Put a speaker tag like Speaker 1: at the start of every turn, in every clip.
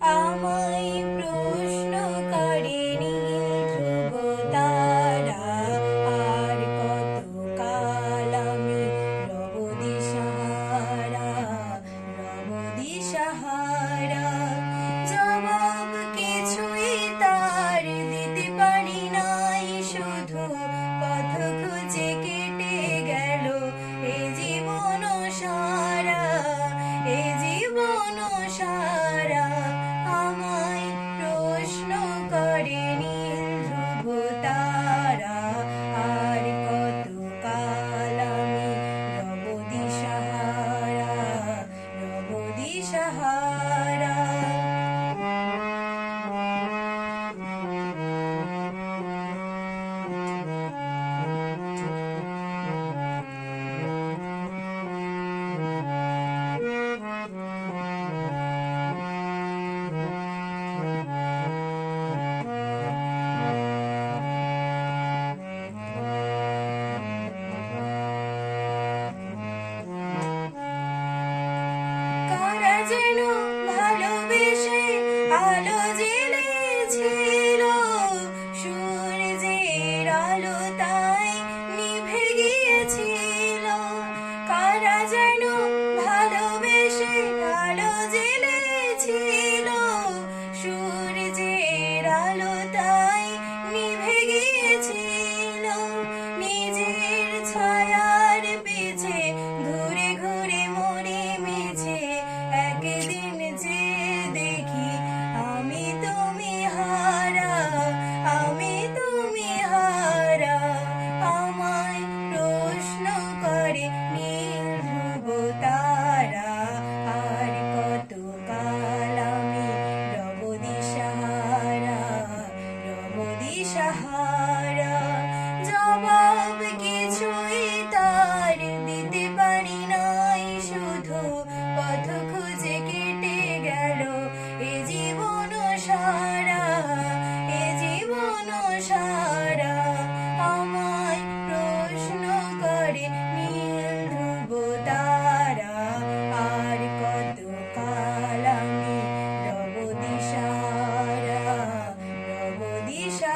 Speaker 1: আমায় lleno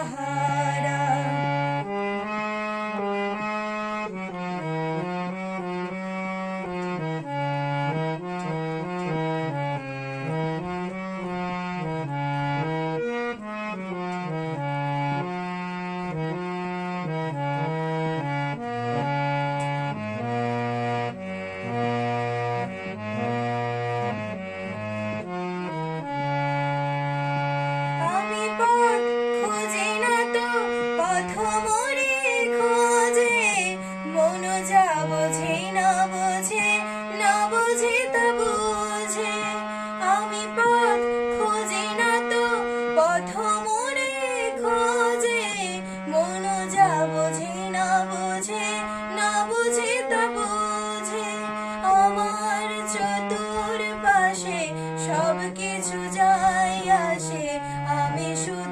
Speaker 1: her. সব আসে আমি শুধু